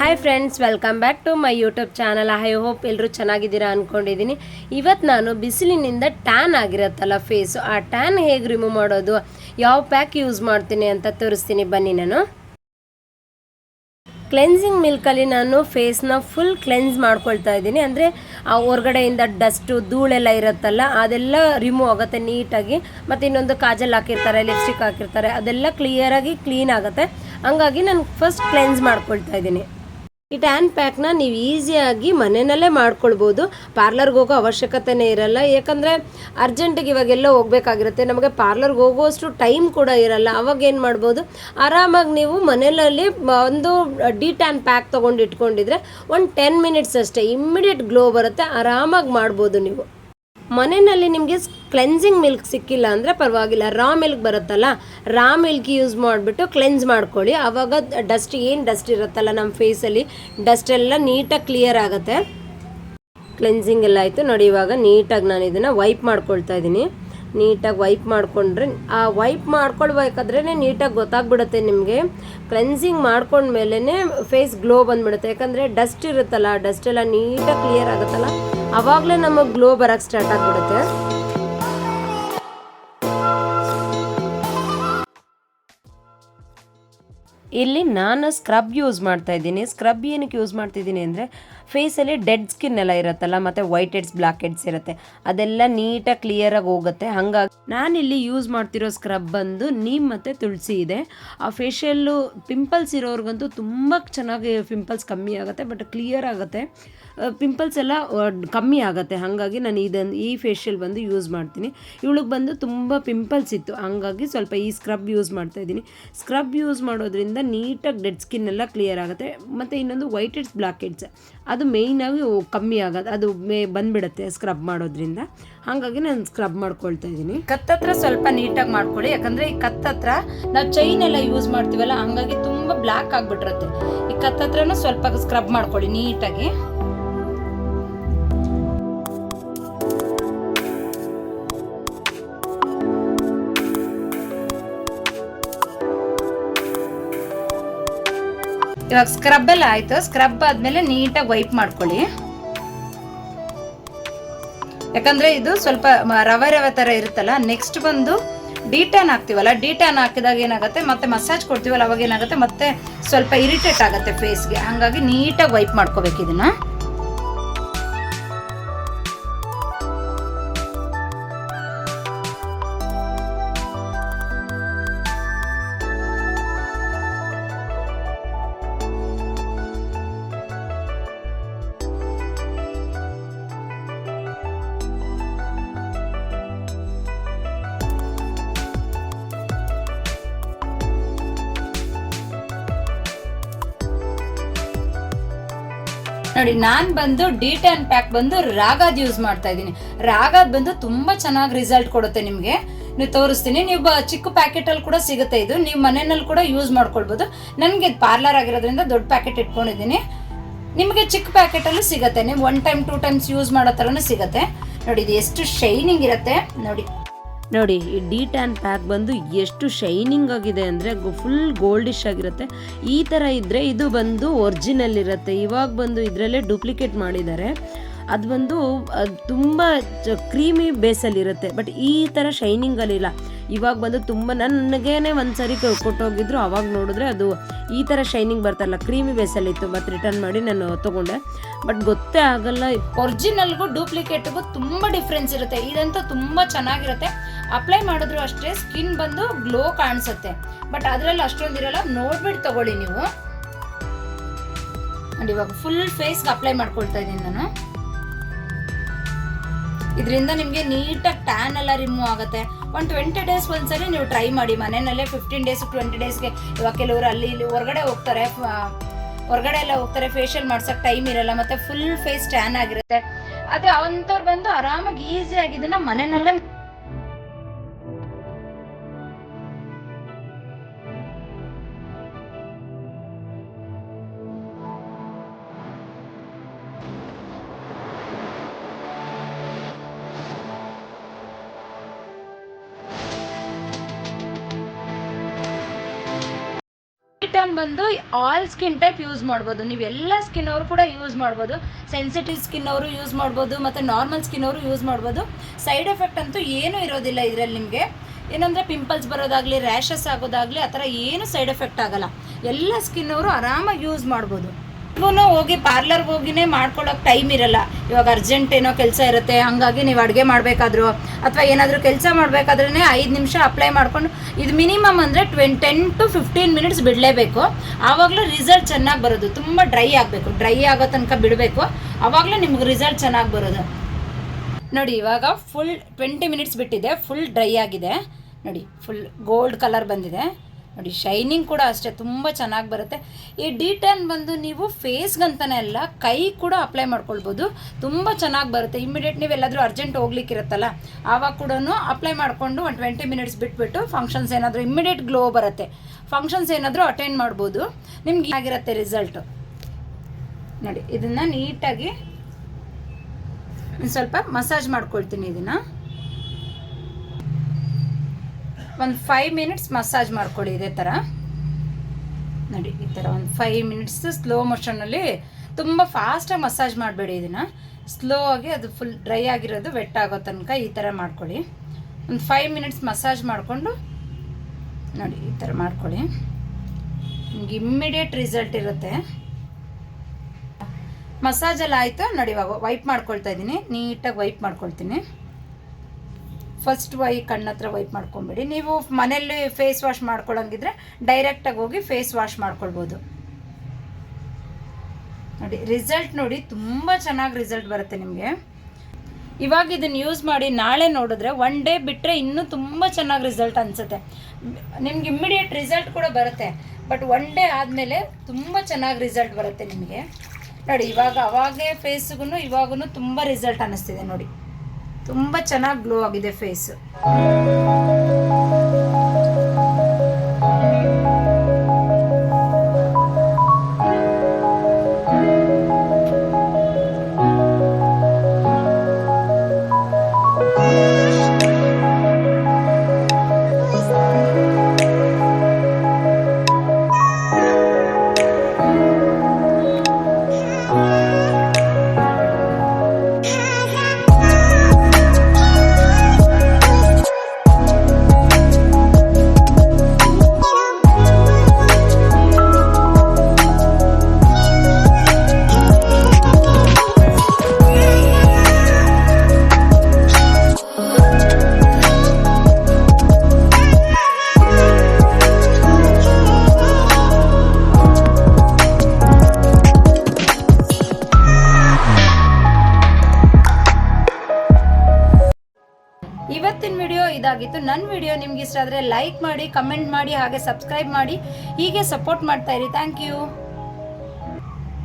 Hi friends welcome back to my YouTube channel I hope ಎಲ್ಲರೂ ಚೆನ್ನಾಗಿದ್ದೀರಾ ಅಂದ್ಕೊಂಡಿದ್ದೀನಿ ಇವತ್ತು ನಾನು ಬಿಸಿಲಿನಿಂದ ಟ್ಯಾನ್ ಆಗಿರತ್ತಲ್ಲ ಫೇಸು ಆ ಟ್ಯಾನ್ ಹೇಗೆ ರಿಮೂವ್ ಮಾಡೋದು? ಯಾವ ಪ್ಯಾಕ್ ಯೂಸ್ ಮಾಡ್ತೀನಿ ಅಂತ ತೋರಿಸ್ತೀನಿ ಬನ್ನಿ ನಾನು. ಕ್ಲೆನ್ಸಿಂಗ್ ಮಿಲ್ಕಲ್ಲಿ ನಾನು ಫೇಸ್ನ ಫುಲ್ ಕ್ಲೆನ್ಸ್ ಮಾಡ್ಕೊಳ್ತಾ ಇದ್ದೀನಿ. ಅಂದರೆ, ಆ ಹೊರಗಡೆಯಿಂದ ಡಸ್ಟು ಧೂಳೆಲ್ಲ ಇರುತ್ತಲ್ಲ, ಅದೆಲ್ಲ ರಿಮೂವ್ ಆಗುತ್ತೆ ನೀಟಾಗಿ. ಮತ್ತು ಇನ್ನೊಂದು ಕಾಜಲ್ ಹಾಕಿರ್ತಾರೆ ಲಿಪ್ಸ್ಟಿಕ್ ಹಾಕಿರ್ತಾರೆ, ಅದೆಲ್ಲ ಕ್ಲಿಯರಾಗಿ ಕ್ಲೀನ್ ಆಗುತ್ತೆ. ಹಂಗಾಗಿ ನಾನು ಫಸ್ಟ್ ಕ್ಲೆನ್ಸ್ ಮಾಡ್ಕೊಳ್ತಾ ಇದ್ದೀನಿ. ಈ ಟ್ಯಾನ್ ಪ್ಯಾಕ್ನ ನೀವು ಈಸಿಯಾಗಿ ಮನೆಯಲ್ಲೇ ಮಾಡ್ಕೊಳ್ಬೋದು. ಪಾರ್ಲರ್ಗೆ ಹೋಗೋ ಅವಶ್ಯಕತೆನೇ ಇರಲ್ಲ. ಯಾಕಂದರೆ ಅರ್ಜೆಂಟಿಗೆ ಇವಾಗೆಲ್ಲ ಹೋಗ್ಬೇಕಾಗಿರುತ್ತೆ. ನಮಗೆ ಪಾರ್ಲರ್ಗೆ ಹೋಗುವಷ್ಟು ಟೈಮ್ ಕೂಡ ಇರಲ್ಲ. ಅವಾಗ ಏನು ಮಾಡ್ಬೋದು? ಆರಾಮಾಗಿ ನೀವು ಮನೆಯಲ್ಲಿ ಒಂದು ಡಿ ಟ್ಯಾನ್ ಪ್ಯಾಕ್ ತೊಗೊಂಡು ಇಟ್ಕೊಂಡಿದ್ರೆ ಒಂದು ಟೆನ್ ಮಿನಿಟ್ಸ್ ಅಷ್ಟೇ ಇಮ್ಮಿಡಿಯೇಟ್ ಗ್ಲೋ ಬರುತ್ತೆ. ಆರಾಮಾಗಿ ಮಾಡ್ಬೋದು ನೀವು. ಮನೆಯಲ್ಲಿ ನಿಮಗೆ ಕ್ಲೆನ್ಸಿಂಗ್ ಮಿಲ್ಕ್ ಸಿಕ್ಕಿಲ್ಲ ಅಂದರೆ ಪರವಾಗಿಲ್ಲ. ರಾ ಮಿಲ್ಕ್ ಬರುತ್ತಲ್ಲ ರಾ ಮಿಲ್ಕ್ ಯೂಸ್ ಮಾಡಿಬಿಟ್ಟು ಕ್ಲೆನ್ಸ್ ಮಾಡ್ಕೊಳ್ಳಿ. ಆವಾಗ ಡಸ್ಟ್ ಏನು ಡಸ್ಟ್ ಇರುತ್ತಲ್ಲ ನಮ್ಮ ಫೇಸಲ್ಲಿ ಡಸ್ಟ್ ಎಲ್ಲ ನೀಟಾಗಿ ಕ್ಲಿಯರ್ ಆಗುತ್ತೆ. ಕ್ಲೆನ್ಸಿಂಗ್ ಎಲ್ಲ ಆಯಿತು. ನೋಡಿ, ಇವಾಗ ನೀಟಾಗಿ ನಾನು ಇದನ್ನು ವೈಪ್ ಮಾಡ್ಕೊಳ್ತಾ ಇದ್ದೀನಿ. ನೀಟಾಗಿ ವೈಪ್ ಮಾಡಿಕೊಂಡ್ರೆ, ಆ ವೈಪ್ ಮಾಡ್ಕೊಳ್ಬೇಕಾದ್ರೇ ನೀಟಾಗಿ ಗೊತ್ತಾಗ್ಬಿಡುತ್ತೆ ನಿಮಗೆ. ಕ್ಲೆನ್ಸಿಂಗ್ ಮಾಡ್ಕೊಂಡ್ಮೇಲೇ ಫೇಸ್ ಗ್ಲೋ ಬಂದ್ಬಿಡುತ್ತೆ. ಯಾಕಂದರೆ ಡಸ್ಟ್ ಇರುತ್ತಲ್ಲ ಡಸ್ಟ್ ಎಲ್ಲ ನೀಟಾಗಿ ಕ್ಲಿಯರ್ ಆಗುತ್ತಲ್ಲ. ಆವಾಗಲೇ ನಮಗೆ ಗ್ಲೋ ಬರೋಕ್ಕೆ ಸ್ಟಾರ್ಟ್ ಆಗಿಬಿಡುತ್ತೆ. ಇಲ್ಲಿ ನಾನು ಸ್ಕ್ರಬ್ ಯೂಸ್ ಮಾಡ್ತಾ ಇದ್ದೀನಿ. ಸ್ಕ್ರಬ್ ಏನಕ್ಕೆ ಯೂಸ್ ಮಾಡ್ತಿದ್ದೀನಿ ಅಂದರೆ ಫೇಸಲ್ಲಿ ಡೆಡ್ ಸ್ಕಿನ್ ಎಲ್ಲ ಇರುತ್ತಲ್ಲ, ಮತ್ತು ವೈಟ್ ಹೆಡ್ಸ್ ಬ್ಲ್ಯಾಕ್ ಹೆಡ್ಸ್ ಇರುತ್ತೆ. ಅದೆಲ್ಲ ನೀಟಾಗಿ ಕ್ಲಿಯರಾಗಿ ಹೋಗುತ್ತೆ. ಹಾಗಾಗಿ ನಾನಿಲ್ಲಿ ಯೂಸ್ ಮಾಡ್ತಿರೋ ಸ್ಕ್ರಬ್ ಬಂದು ನೀಮ್ ಮತ್ತು ತುಳಸಿ ಇದೆ. ಆ ಫೇಶಿಯಲ್ಲು ಪಿಂಪಲ್ಸ್ ಇರೋರ್ಗಂತೂ ತುಂಬ ಚೆನ್ನಾಗಿ ಪಿಂಪಲ್ಸ್ ಕಮ್ಮಿ ಆಗುತ್ತೆ ಬಟ್ ಕ್ಲಿಯರ್ ಆಗುತ್ತೆ. ಪಿಂಪಲ್ಸ್ ಎಲ್ಲ ಕಮ್ಮಿ ಆಗುತ್ತೆ. ಹಾಗಾಗಿ ನಾನು ಇದನ್ನು ಈ ಫೇಶಿಯಲ್ ಬಂದು ಯೂಸ್ ಮಾಡ್ತೀನಿ. ಇವಳಿಗೆ ಬಂದು ತುಂಬ ಪಿಂಪಲ್ಸ್ ಇತ್ತು. ಹಾಗಾಗಿ ಸ್ವಲ್ಪ ಈ ಸ್ಕ್ರಬ್ ಯೂಸ್ ಮಾಡ್ತಾ ಇದ್ದೀನಿ. ಸ್ಕ್ರಬ್ ಯೂಸ್ ಮಾಡೋದ್ರಿಂದ ನೀಟಾಗಿ ಡೆಡ್ ಸ್ಕಿನ್ ಎಲ್ಲ ಕ್ಲಿಯರ್ ಆಗುತ್ತೆ. ಮತ್ತು ಇನ್ನೊಂದು ವೈಟ್ ಹೆಡ್ಸ್ ಬ್ಲ್ಯಾಕ್ ಹೆಡ್ಸ್ ಅದು ಮೇಯ್ನಾಗಿ ಕಮ್ಮಿ ಆಗೋದು, ಅದು ಮೇ ಬಂದ್ಬಿಡುತ್ತೆ ಸ್ಕ್ರಬ್ ಮಾಡೋದ್ರಿಂದ. ಹಾಗಾಗಿ ನಾನು ಸ್ಕ್ರಬ್ ಮಾಡ್ಕೊಳ್ತಾ ಇದ್ದೀನಿ. ಕತ್ತತ್ರ ಸ್ವಲ್ಪ ನೀಟಾಗಿ ಮಾಡ್ಕೊಳ್ಳಿ. ಯಾಕಂದರೆ ಈ ಕತ್ತತ್ರ ನಾವು ಚೈನ್ ಎಲ್ಲ ಯೂಸ್ ಮಾಡ್ತೀವಲ್ಲ, ಹಾಗಾಗಿ ತುಂಬ ಬ್ಲ್ಯಾಕ್ ಆಗಿಬಿಟ್ಟಿರುತ್ತೆ ಈ ಕತ್ತತ್ರನೂ ಸ್ವಲ್ಪ ಸ್ಕ್ರಬ್ ಮಾಡ್ಕೊಳ್ಳಿ ನೀಟಾಗಿ. ಇವಾಗ ಸ್ಕ್ರಬ್ ಎಲ್ಲ ಆಯ್ತು. ಸ್ಕ್ರಬ್ ಆದ್ಮೇಲೆ ನೀಟಾಗಿ ವೈಪ್ ಮಾಡ್ಕೊಳ್ಳಿ. ಯಾಕಂದ್ರೆ ಇದು ಸ್ವಲ್ಪ ರವೆ ರವೆ ತರ ಇರುತ್ತಲ್ಲ ನೆಕ್ಸ್ಟ್ ಬಂದು ಡಿಟಾನ್ ಹಾಕ್ತಿವಲ್ಲ ಡಿಟಾನ್ ಹಾಕಿದಾಗ ಏನಾಗುತ್ತೆ? ಮತ್ತೆ ಮಸಾಜ್ ಕೊಡ್ತೀವಲ್ಲ, ಅವಾಗ ಏನಾಗುತ್ತೆ? ಮತ್ತೆ ಸ್ವಲ್ಪ ಇರಿಟೇಟ್ ಆಗುತ್ತೆ ಫೇಸ್ಗೆ ಹಂಗಾಗಿ ನೀಟಾಗಿ ವೈಪ್ ಮಾಡ್ಕೋಬೇಕು ಇದನ್ನ. ನೋಡಿ, ನಾನ್ ಬಂದು ಡಿ ಟೆನ್ ಪ್ಯಾಕ್ ಬಂದು ರಾಗದ್ ಯೂಸ್ ಮಾಡ್ತಾ ಇದ್ದೀನಿ. ರಾಗದ್ ಬಂದು ತುಂಬಾ ಚೆನ್ನಾಗಿ ರಿಸಲ್ಟ್ ಕೊಡುತ್ತೆ ನಿಮ್ಗೆ. ನೀವು ತೋರಿಸ್ತೀನಿ. ನೀವು ಚಿಕ್ಕ ಪ್ಯಾಕೆಟ್ ಅಲ್ಲಿ ಕೂಡ ಸಿಗುತ್ತೆ ಇದು. ನೀವು ಮನೆಯಲ್ಲಿ ಕೂಡ ಯೂಸ್ ಮಾಡ್ಕೊಳ್ಬೋದು. ನನಗೆ ಪಾರ್ಲರ್ ಆಗಿರೋದ್ರಿಂದ ದೊಡ್ಡ ಪ್ಯಾಕೆಟ್ ಇಟ್ಕೊಂಡಿದ್ದೀನಿ. ನಿಮಗೆ ಚಿಕ್ಕ ಪ್ಯಾಕೆಟ್ ಅಲ್ಲೂ ಸಿಗುತ್ತೆ. ನೀವು one time two times use ಮಾಡೋ ಥರನೂ ಸಿಗುತ್ತೆ. ನೋಡಿ, ಇದು ಎಷ್ಟು ಶೈನಿಂಗ್ ಇರುತ್ತೆ. ನೋಡಿ. ನೋಡಿ, ಈ ಡಿ ಟ್ಯಾನ್ ಪ್ಯಾಕ್ ಬಂದು ಎಷ್ಟು ಶೈನಿಂಗ್ ಆಗಿದೆ ಅಂದರೆ ಫುಲ್ ಗೋಲ್ಡಿಶ್ ಆಗಿರುತ್ತೆ. ಈ ಥರ ಇದ್ದರೆ ಇದು ಬಂದು ಒರಿಜಿನಲ್ ಇರುತ್ತೆ. ಇವಾಗ ಬಂದು ಇದರಲ್ಲೇ ಡೂಪ್ಲಿಕೇಟ್ ಮಾಡಿದ್ದಾರೆ. ಅದು ಬಂದು ತುಂಬ ಕ್ರೀಮಿ ಬೇಸಲ್ಲಿರುತ್ತೆ ಬಟ್ ಈ ಥರ ಶೈನಿಂಗಲ್ಲಿಲ್ಲ ಇವಾಗ ಬಂದು ತುಂಬ ನನಗೇನೆ ಒಂದು ಸರಿ ಕೊಟ್ಟೋಗಿದ್ರು. ಅವಾಗ ನೋಡಿದ್ರೆ ಅದು ಈ ಥರ ಶೈನಿಂಗ್ ಬರ್ತಾರಲ್ಲ ಕ್ರೀಮಿ ಬೇಸಲ್ಲಿತ್ತು ಮತ್ತು ರಿಟರ್ನ್ ಮಾಡಿ ನಾನು ತೊಗೊಂಡೆ. ಬಟ್ ಗೊತ್ತೇ ಆಗಲ್ಲ. ಒರಿಜಿನಲ್ಗೂ ಡೂಪ್ಲಿಕೇಟ್ಗೂ ತುಂಬ ಡಿಫ್ರೆನ್ಸ್ ಇರುತ್ತೆ. ಇದಂತೂ ತುಂಬ ಚೆನ್ನಾಗಿರುತ್ತೆ. ಅಪ್ಲೈ ಮಾಡಿದ್ರು ಅಷ್ಟೇ ಸ್ಕಿನ್ ಬಂದು ಗ್ಲೋ ಕಾಣಿಸುತ್ತೆ. ಬಟ್ ಅದರಲ್ಲಿ ಅಷ್ಟೊಂದಿರಲ್ಲ ನೋಡ್ಬಿಟ್ಟು ತಗೊಳ್ಳಿ ನೀವು. ಇವಾಗ ಫುಲ್ ಫೇಸ್ಗೆ ಅಪ್ಲೈ ಮಾಡ್ಕೊಳ್ತಾ ಇದ್ದೀನಿ ನಾನು. ಇದರಿಂದ ನಿಮಗೆ ನೀಟಾಗಿ ಟ್ಯಾನ್ ಎಲ್ಲ ರಿಮೂವ್ ಆಗುತ್ತೆ. ಒಂದು ಟ್ವೆಂಟಿ ಡೇಸ್ ಒಂದ್ಸರಿ ನೀವು ಟ್ರೈ ಮಾಡಿ. ಮನೆಯಲ್ಲೇ ಫಿಫ್ಟೀನ್ ಡೇಸ್ ಟ್ವೆಂಟಿ ಡೇಸ್ಗೆ ಇವಾಗ ಕೆಲವರು ಅಲ್ಲಿ ಇಲ್ಲಿ ಹೊರಗಡೆ ಹೋಗ್ತಾರೆ. ಹೊರಗಡೆ ಎಲ್ಲ ಹೋಗ್ತಾರೆ. ಫೇಶಿಯಲ್ ಮಾಡ್ಸೋಕೆ ಟೈಮ್ ಇರಲ್ಲ. ಮತ್ತೆ ಫುಲ್ ಫೇಸ್ ಟ್ಯಾನ್ ಆಗಿರುತ್ತೆ. ಅದೇ ಅವಂಥವ್ರು ಬಂದು ಆರಾಮಾಗಿ ಈಸಿಯಾಗಿ ಇದನ್ನ ಮನೆಯಲ್ಲೇ ಟನ್ ಬಂದು ಆಲ್ ಸ್ಕಿನ್ ಟೈಪ್ ಯೂಸ್ ಮಾಡ್ಬೋದು. ನೀವು ಎಲ್ಲ ಸ್ಕಿನ್ ಅವರು ಕೂಡ ಯೂಸ್ ಮಾಡ್ಬೋದು. ಸೆನ್ಸಿಟಿವ್ ಸ್ಕಿನ್ ಅವರು ಯೂಸ್ ಮಾಡ್ಬೋದು, ಮತ್ತು ನಾರ್ಮಲ್ ಸ್ಕಿನ್ ಅವರು ಯೂಸ್ ಮಾಡ್ಬೋದು. ಸೈಡ್ ಎಫೆಕ್ಟ್ ಅಂತೂ ಏನೂ ಇರೋದಿಲ್ಲ ಇದರಲ್ಲಿ ನಿಮಗೆ. ಏನಂದರೆ ಪಿಂಪಲ್ಸ್ ಬರೋದಾಗಲಿ ರ್ಯಾಷಸ್ ಆಗೋದಾಗಲಿ, ಆ ಥರ ಏನು ಸೈಡ್ ಎಫೆಕ್ಟ್ ಆಗಲ್ಲ. ಎಲ್ಲ ಸ್ಕಿನ್ ಅವರು ಆರಾಮಾಗಿ ಯೂಸ್ ಮಾಡ್ಬೋದು. ಹೋಗಿ ಪಾರ್ಲರ್ಗೆ ಹೋಗಿನೇ ಮಾಡ್ಕೊಳ್ಳೋಕೆ ಟೈಮ್ ಇರಲ್ಲ. ಇವಾಗ ಅರ್ಜೆಂಟ್ ಏನೋ ಕೆಲಸ ಇರುತ್ತೆ, ಹಾಗಾಗಿ ನೀವು ಅಡುಗೆ ಮಾಡಬೇಕಾದ್ರು, ಅಥವಾ ಏನಾದರೂ ಕೆಲಸ ಮಾಡಬೇಕಾದ್ರೇ ಐದು ನಿಮಿಷ ಅಪ್ಲೈ ಮಾಡ್ಕೊಂಡು, ಇದು ಮಿನಿಮಮ್ ಅಂದರೆ ಟ್ವೆನ್ ಟೆನ್ ಟು ಫಿಫ್ಟೀನ್ ಮಿನಿಟ್ಸ್ ಬಿಡಲೇಬೇಕು. ಆವಾಗಲೂ ರಿಸಲ್ಟ್ ಚೆನ್ನಾಗಿ ಬರೋದು, ತುಂಬ ಡ್ರೈ ಆಗಬೇಕು. ಡ್ರೈ ಆಗೋ ತನಕ ಬಿಡಬೇಕು. ಆವಾಗಲೂ ನಿಮ್ಗೆ ರಿಸಲ್ಟ್ ಚೆನ್ನಾಗಿ ಬರೋದು. ನೋಡಿ, ಇವಾಗ ಫುಲ್ ಟ್ವೆಂಟಿ ಮಿನಿಟ್ಸ್ ಬಿಟ್ಟಿದೆ ಫುಲ್ ಡ್ರೈ ಆಗಿದೆ. ನೋಡಿ ಫುಲ್ ಗೋಲ್ಡ್ ಕಲರ್ ಬಂದಿದೆ. ನೋಡಿ ಶೈನಿಂಗ್ ಕೂಡ ಅಷ್ಟೇ, ತುಂಬ ಚೆನ್ನಾಗಿ ಬರುತ್ತೆ. ಈ ಡಿ ಟೆನ್ ಬಂದು ನೀವು ಫೇಸ್ಗಂತಾನೆ ಅಲ್ಲ, ಕೈ ಕೂಡ ಅಪ್ಲೈ ಮಾಡ್ಕೊಳ್ಬೋದು. ತುಂಬ ಚೆನ್ನಾಗಿ ಬರುತ್ತೆ. ಇಮಿಡಿಯೇಟ್ ನೀವು ಎಲ್ಲಾದರೂ ಅರ್ಜೆಂಟ್ ಹೋಗ್ಲಿಕ್ಕಿರುತ್ತಲ್ಲ, ಆವಾಗ ಕೂಡ ಅಪ್ಲೈ ಮಾಡಿಕೊಂಡು ಒಂದು ಟ್ವೆಂಟಿ ಮಿನಿಟ್ಸ್ ಬಿಟ್ಬಿಟ್ಟು ಫಂಕ್ಷನ್ಸ್ ಏನಾದರೂ ಇಮಿಡಿಯೇಟ್ ಗ್ಲೋ ಬರುತ್ತೆ. ಫಂಕ್ಷನ್ಸ್ ಏನಾದರೂ ಅಟೆಂಡ್ ಮಾಡ್ಬೋದು. ನಿಮ್ಗೆ ಆಗಿರುತ್ತೆ ರಿಸಲ್ಟು ನೋಡಿ, ಇದನ್ನು ನೀಟಾಗಿ ಸ್ವಲ್ಪ ಮಸಾಜ್ ಮಾಡ್ಕೊಳ್ತೀನಿ ಇದನ್ನು. ಒಂದು ಫೈವ್ ಮಿನಿಟ್ಸ್ ಮಸಾಜ್ ಮಾಡ್ಕೊಳ್ಳಿ ಇದೇ ಥರ ನೋಡಿ, ಈ ಥರ ಒಂದು ಫೈವ್ ಮಿನಿಟ್ಸ್ ಸ್ಲೋ ಮೋಷನಲ್ಲಿ ತುಂಬ ಫಾಸ್ಟಾಗಿ ಮಸಾಜ್ ಮಾಡಬೇಡಿ ಇದನ್ನು. ಸ್ಲೋ ಆಗಿ ಅದು ಫುಲ್ ಡ್ರೈ ಆಗಿರೋದು ವೆಟ್ ಆಗೋ ತನಕ ಈ ಥರ ಮಾಡ್ಕೊಳ್ಳಿ. ಒಂದು ಫೈವ್ ಮಿನಿಟ್ಸ್ ಮಸಾಜ್ ಮಾಡಿಕೊಂಡು ನೋಡಿ, ಈ ಥರ ಮಾಡ್ಕೊಳ್ಳಿ. ನಿಮ್ಗೆ ಇಮ್ಮಿಡಿಯೇಟ್ ರಿಸಲ್ಟ್ ಇರುತ್ತೆ. ಮಸಾಜೆಲ್ಲ ಆಯಿತು? ನೋಡಿ, ಇವಾಗ ವೈಪ್ ಮಾಡ್ಕೊಳ್ತಾ ಇದ್ದೀನಿ. ನೀಟಾಗಿ ವೈಪ್ ಮಾಡ್ಕೊಳ್ತೀನಿ. ಫಸ್ಟ್ ವೈ ಕಣ್ಣತ್ರ ವೈಪ್ ಮಾಡ್ಕೊಂಬಿಡಿ. ನೀವು ಮನೆಯಲ್ಲಿ ಫೇಸ್ ವಾಶ್ ಮಾಡ್ಕೊಳ್ಳೋಂಗಿದ್ರೆ ಡೈರೆಕ್ಟಾಗಿ ಹೋಗಿ ಫೇಸ್ ವಾಶ್ ಮಾಡ್ಕೊಳ್ಬೋದು. ನೋಡಿ ರಿಸಲ್ಟ್ ನೋಡಿ ತುಂಬ ಚೆನ್ನಾಗಿ ರಿಸಲ್ಟ್ ಬರುತ್ತೆ ನಿಮಗೆ. ಇವಾಗ ಇದನ್ನು ಯೂಸ್ ಮಾಡಿ ನಾಳೆ ನೋಡಿದ್ರೆ ಒನ್ ಡೇ ಬಿಟ್ಟರೆ ಇನ್ನೂ ತುಂಬ ಚೆನ್ನಾಗಿ ರಿಸಲ್ಟ್ ಅನಿಸುತ್ತೆ. ನಿಮ್ಗೆ ಇಮ್ಮಿಡಿಯೇಟ್ ರಿಸಲ್ಟ್ ಕೂಡ ಬರುತ್ತೆ ಬಟ್ ಒನ್ ಡೇ ಆದಮೇಲೆ ತುಂಬ ಚೆನ್ನಾಗಿ ರಿಸಲ್ಟ್ ಬರುತ್ತೆ ನಿಮಗೆ. ನೋಡಿ, ಇವಾಗ ಅವಾಗೇ ಫೇಸ್ಗೂ ಇವಾಗೂ ತುಂಬ ರಿಸಲ್ಟ್ ಅನ್ನಿಸ್ತಿದೆ ನೋಡಿ. ತುಂಬ ಚೆನ್ನಾಗಿ ಗ್ಲೋ ಆಗಿದೆ ಫೇಸ್ ಇದಾಗಿತ್ತು ನನ್ನ ವಿಡಿಯೋ ನಿಮ್ಗೆ ಇಷ್ಟ ಆದರೆ ಲೈಕ್ ಮಾಡಿ ಕಮೆಂಟ್ ಮಾಡಿ, ಹಾಗೆ ಸಬ್ಸ್ಕ್ರೈಬ್ ಮಾಡಿ. ಹೀಗೆ ಸಪೋರ್ಟ್ ಮಾಡ್ತಾ ಇರಿ. Thank you